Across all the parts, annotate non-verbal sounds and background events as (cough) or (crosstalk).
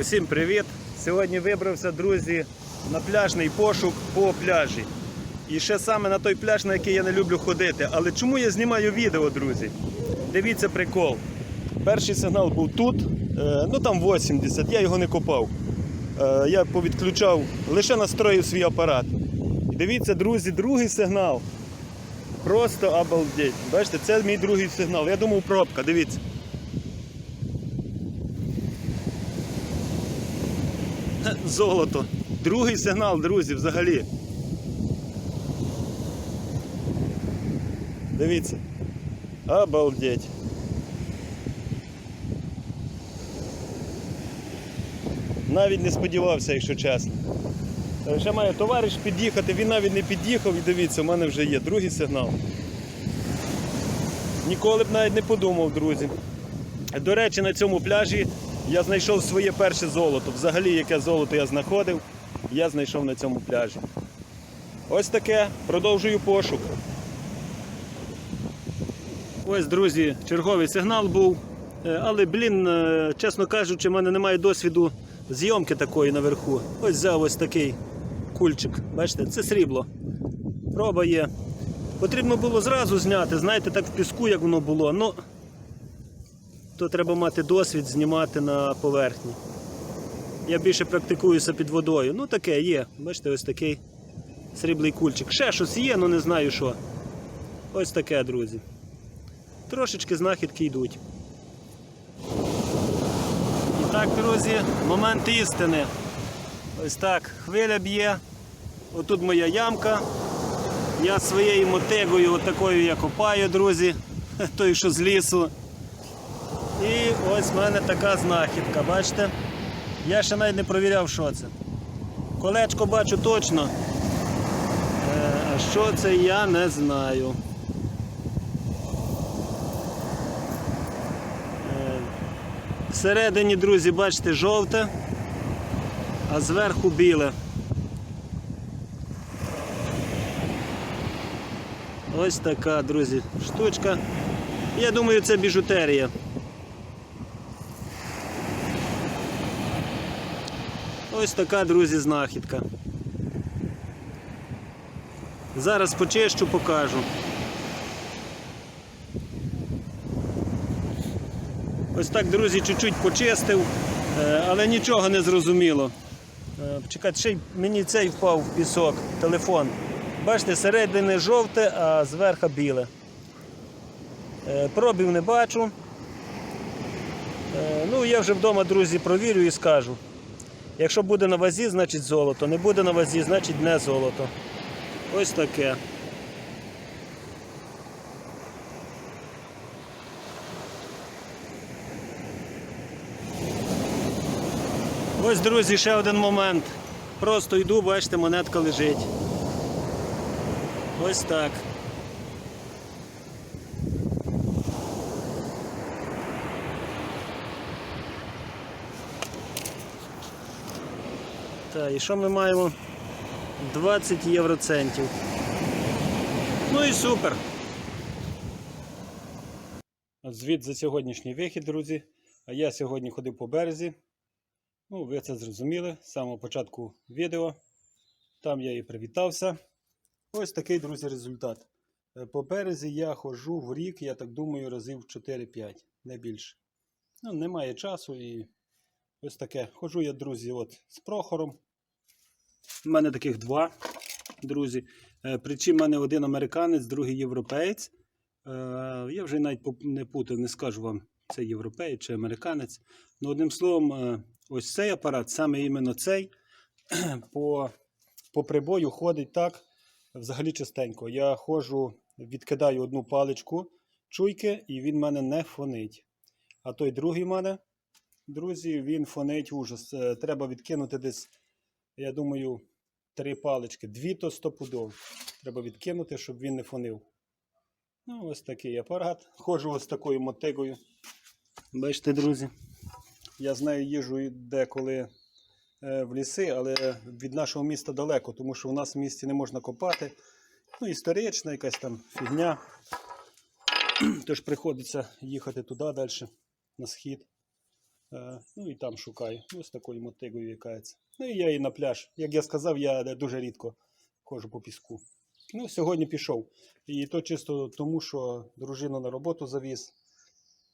Усім привіт! Сьогодні вибрався, друзі, на пляжний пошук по пляжі. І ще саме на той пляж, на який я не люблю ходити. Але чому я знімаю відео, друзі? Дивіться прикол. Перший сигнал був тут, е, ну там 80, я його не копав. Е, Я повідключав, лише настроїв свій апарат. Дивіться, друзі, другий сигнал. Просто обалдеть. Бачите, це мій другий сигнал. Я думав, пробка, дивіться. (laughs) Золото. Другий сигнал, друзі, взагалі. Дивіться. Обалдеть. Навіть не сподівався, якщо чесно. Ще має товариш під'їхати, він навіть не під'їхав і дивіться, у мене вже є другий сигнал. Ніколи б навіть не подумав, друзі. До речі, на цьому пляжі я знайшов своє перше золото. Взагалі, яке золото я знаходив, я знайшов на цьому пляжі. Ось таке, продовжую пошук. Ось, друзі, черговий сигнал був. Е, Але, блін, е, чесно кажучи, в мене немає досвіду зйомки такої наверху. Ось взяв ось такий кульчик. Бачите, це срібло. Проба є. Потрібно було зразу зняти, знаєте, так в піску, як воно було. Ну, то треба мати досвід знімати на поверхні. Я більше практикуюся під водою. Ну таке є. Бачите, ось такий сріблий кульчик. Ще щось є, але не знаю що. Ось таке, друзі. Трошечки знахідки йдуть. І так, друзі, момент істини. Ось так, хвиля б'є. Отут моя ямка. Я своєю мотигою отакою я копаю, друзі. (laughs) Той, що з лісу. І ось в мене така знахідка, бачите? Я ще навіть не провіряв, що це. Колечко бачу точно. Е, А що це я не знаю. Е, Всередині, друзі, бачите, жовте, а зверху біле. Ось така, друзі, штучка. Я думаю, це біжутерія. Ось така, друзі, знахідка. Зараз почищу, покажу. Ось так, друзі, чуть-чуть почистив, е, але нічого не зрозуміло. Е, Чекайте, ще й мені цей впав в пісок, телефон. Бачите, середини жовте, а зверху біле. Е, Пробів не бачу. Ну, я вже вдома, друзі, провірю і скажу. Якщо буде на вазі, значить золото. Не буде на вазі, значить не золото. Ось таке. Ось, друзі, ще один момент. Просто йду, бачите, монетка лежить. Ось так. Так, і що ми маємо? 20 євроцентів. Ну і супер. Звіт за сьогоднішній вихід, друзі. А я сьогодні ходив по березі. Ну, ви це зрозуміли з самого початку відео. Там я і привітався. Ось такий, друзі, результат. Е, По березі я ходжу в рік, я так думаю, разів 4-5, не більше. Ну, немає часу і ось таке. Ходжу я, друзі, от з Прохором. У мене таких два, друзі. Е, Причому в мене один американець, другий європеєць. Е, Я вже навіть не путав, не скажу вам, це європеєць чи американець. Ну, одним словом, е, ось цей апарат, саме іменно цей, (clears throat) по, по прибою ходить так, взагалі частенько. Я ходжу, відкидаю одну паличку чуйки, і він мене не фонить. А той другий мене, друзі, він фонить ужас. Треба відкинути десь, я думаю, три палички. Дві то стопудов. Треба відкинути, щоб він не фонив. Ну, ось такий апарат. Ходжу ось такою мотигою. Бачите, друзі. Я з нею їжджу і деколи е, в ліси, але від нашого міста далеко, тому що у нас в місті не можна копати. Ну, історична якась там фігня. Тож приходиться їхати туди далі, на схід. Е, Ну і там шукаю. Ось такою мотигою якається. Ну і я і на пляж. Як я сказав, я дуже рідко ходжу по піску. Ну, сьогодні пішов. І то чисто тому, що дружину на роботу завіз.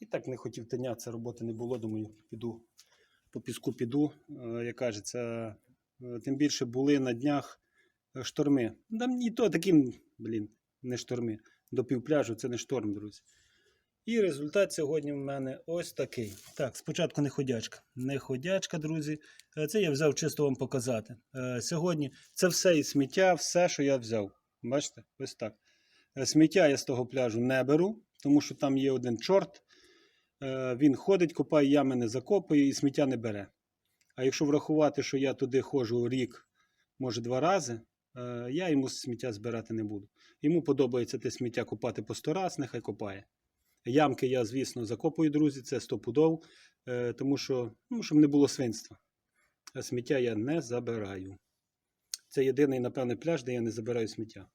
І так не хотів тинятися, роботи не було. Думаю, піду по піску піду. Е, Як кажеться, е, тим більше були на днях шторми. І то таким, блін, не шторми. До півпляжу це не шторм, друзі. І результат сьогодні в мене ось такий. Так, спочатку не ходячка. Не ходячка, друзі. Е, Це я взяв чисто вам показати. Е, Сьогодні це все і сміття, все, що я взяв. Бачите? Ось так. Е, Сміття я з того пляжу не беру, тому що там є один чорт. Він ходить, копає ями, не закопує і сміття не бере. А якщо врахувати, що я туди ходжу рік, може два рази, я йому сміття збирати не буду. Йому подобається те сміття копати по сто раз, нехай копає. Ямки я, звісно, закопую, друзі, це стопудов, е, тому що, ну, щоб не було свинства. А сміття я не забираю. Це єдиний, напевне, пляж, де я не забираю сміття.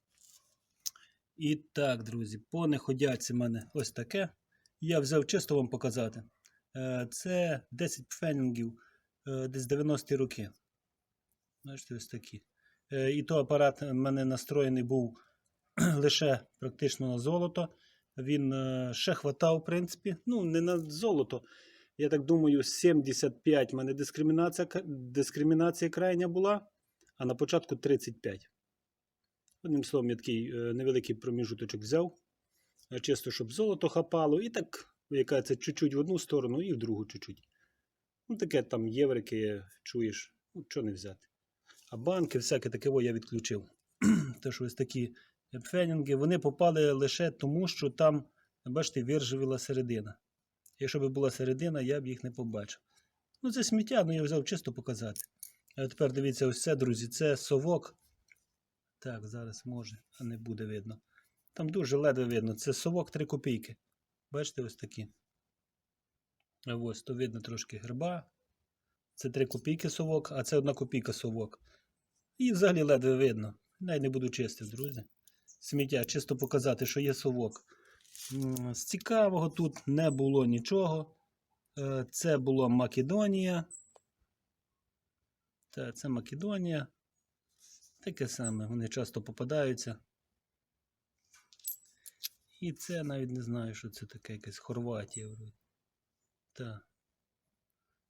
І так, друзі, по неходяці в мене ось таке. Я взяв чисто вам показати. Е, Це 10 фенінгів е, десь 90-ті роки. Бачите, ось такі. І то апарат в мене настроєний був (clears throat) лише практично на золото. Він е, ще хватав, в принципі. Ну, не на золото. Я так думаю, 75 в мене дискримінація, дискримінація крайня була, а на початку 35. Одним словом, я такий е, невеликий проміжуточок взяв. е, Чисто, щоб золото хапало. І так, яка це чуть-чуть в одну сторону і в другу чуть-чуть. Ну, таке там єврики, чуєш, ну, що не взяти. А банки, всяке таке о, я відключив. (clears throat) Те, що ось такі фенінги, вони попали лише тому, що там, бачите, виржавіла середина. Якщо б була середина, я б їх не побачив. Ну, це сміття, ну я взяв чисто показати. А тепер дивіться, ось це, друзі, це совок. Так, зараз може, а не буде видно. Там дуже ледве видно. Це совок 3 копійки. Бачите, ось такі. Ось, то видно трошки герба. Це 3 копійки совок, а це 1 копійка совок. І взагалі ледве видно. Навіть не буду чистити, друзі. Сміття, чисто показати, що є совок. З цікавого тут не було нічого. Е, Це була Македонія. Та, це Македонія. Таке саме, вони часто попадаються. І це навіть не знаю, що це таке, якась Хорватія. Та.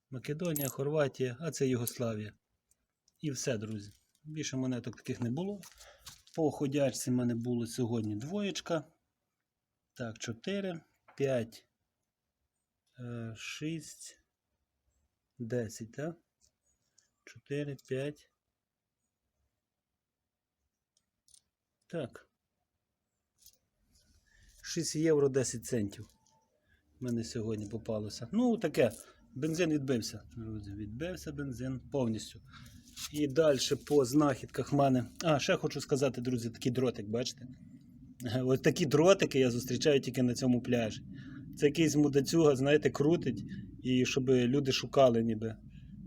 Македонія, Хорватія, а це Югославія. І все, друзі. Більше монеток таких не було. По ходячці в мене було сьогодні двоєчка. Так, 4, 5, 6, 10, так? 4, 5. Так. 6 євро 10 центів. У мене сьогодні попалося. Ну, таке. Бензин відбився. Друзі, відбився бензин повністю. І далі по знахідках в мене. А, ще хочу сказати, друзі, такий дротик, бачите? Ось такі дротики я зустрічаю тільки на цьому пляжі. Це якийсь мудацюга, знаєте, крутить, і щоб люди шукали ніби.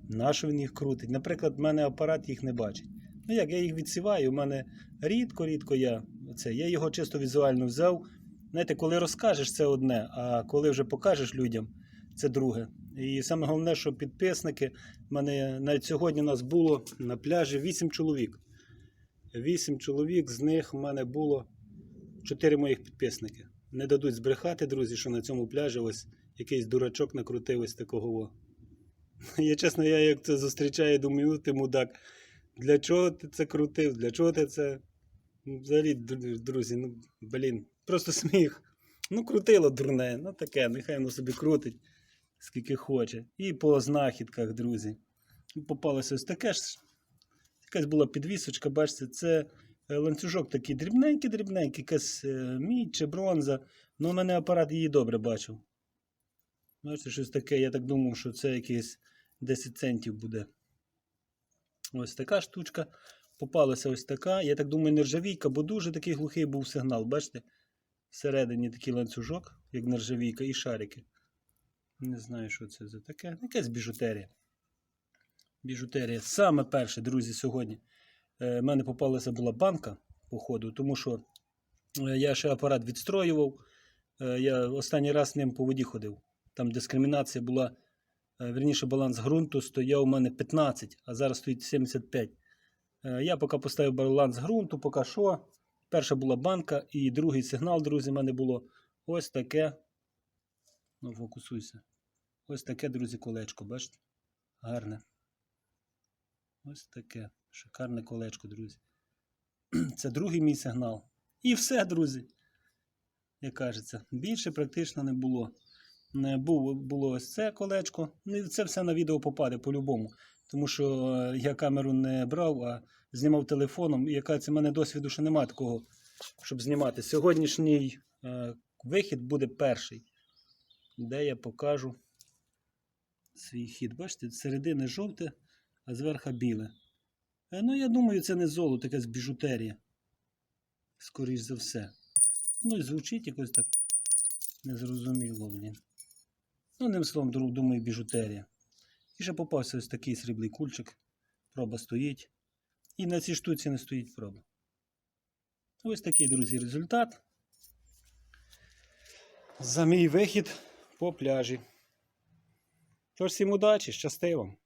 Нащо він їх крутить? Наприклад, в мене апарат їх не бачить. Ну як, я їх відсіваю, у мене рідко-рідко я. Оце, я його чисто візуально взяв. Знаєте, коли розкажеш, це одне, а коли вже покажеш людям, це друге. І саме головне, що підписники, мене навіть сьогодні у нас було на пляжі 8 чоловік. 8 чоловік, з них в мене було 4 моїх підписники. Не дадуть збрехати, друзі, що на цьому пляжі ось якийсь дурачок накрутив ось такого. (laughs) Я чесно, я як це зустрічаю, думаю, «Ну ти мудак. Для чого ти це крутив? Для чого ти це? Ну, Взагалі, друзі, ну блін, просто сміх. Ну, крутило дурне, ну таке, нехай воно собі крутить, скільки хоче. І по знахідках, друзі. Попалося ось таке ж. Якась була підвісочка, бачите, це е, ланцюжок такий дрібненький-дрібненький, якась е, мідь чи бронза. Ну, у мене апарат її добре бачив. Бачите, щось таке, я так думав, що це якийсь 10 центів буде. Ось така штучка. Попалася ось така. Я так думаю, нержавійка, бо дуже такий глухий був сигнал. Бачите? Всередині такий ланцюжок, як нержавійка, і шарики. Не знаю, що це за таке. Якась біжутерія. Біжутерія. Саме перше, друзі, сьогодні. е, в мене попалася була банка, походу, тому що е, я ще апарат відстроював. Е, я останній раз ним по воді ходив. Там дискримінація була верніше баланс ґрунту стояв у мене 15, а зараз стоїть 75. Е, Я поки поставив баланс ґрунту, поки що. Перша була банка, і другий сигнал, друзі, в мене було ось таке. Ну, фокусуйся. Ось таке, друзі, колечко, бачите? Гарне. Ось таке. Шикарне колечко, друзі. (clears throat) Це другий мій сигнал. І все, друзі. Як кажеться, більше практично не було. Не було, було ось це колечко. Ну, це все на відео попаде по-любому. Тому що е, я камеру не брав, а знімав телефоном. І яка це в мене досвіду ще немає такого, щоб знімати. Сьогоднішній е, вихід буде перший, де я покажу свій хід. Бачите, з середини жовте, а зверху біле. Е, ну, я думаю, це не золото, якась біжутерія. Скоріш за все. Ну і звучить якось так незрозуміло, блін. Ну, одним словом, думаю, біжутерія. І ще попався ось такий сріблий кульчик. Проба стоїть. І на цій штуці не стоїть проба. Ось такий, друзі, результат. За мій вихід по пляжі. Тож всім удачі, щасти вам!